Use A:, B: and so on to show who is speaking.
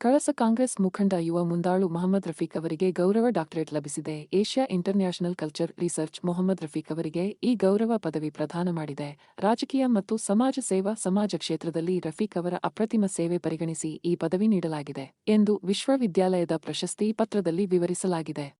A: ಕಳಸ ಕಾಂಗ್ರೆಸ್ ಮುಖಂಡ ಯುವ ಮುಂದಾಳು ಮೊಹಮ್ಮದ್ ರಫೀಕ್ ಅವರಿಗೆ ಗೌರವ ಡಾಕ್ಟರೇಟ್ ಲಭಿಸಿದೆ. Asia international culture research Mohammad Rafiq ಅವರಿಗೆ ಈ ಗೌರವ ಪದವಿ ಪ್ರದಾನ ಮಾಡಿದೆ. ರಾಜಕೀಯ ಮತ್ತು ಸಮಾಜ ಸೇವಾ ಸಮಾಜ ಕ್ಷೇತ್ರದಲ್ಲಿ ರಫೀಕ್ ಅವರ ಅಪ್ರತಿಮ ಸೇವೆ ಪರಿಗಣಿಸಿ ಈ ಪದವಿ ನೀಡಲಾಗಿದೆ ಎಂದು ವಿಶ್ವವಿದ್ಯಾಲಯದ ಪ್ರಶಸ್ತಿ ಪತ್ರದಲ್ಲಿ ವಿವರಿಸಲಾಗಿದೆ.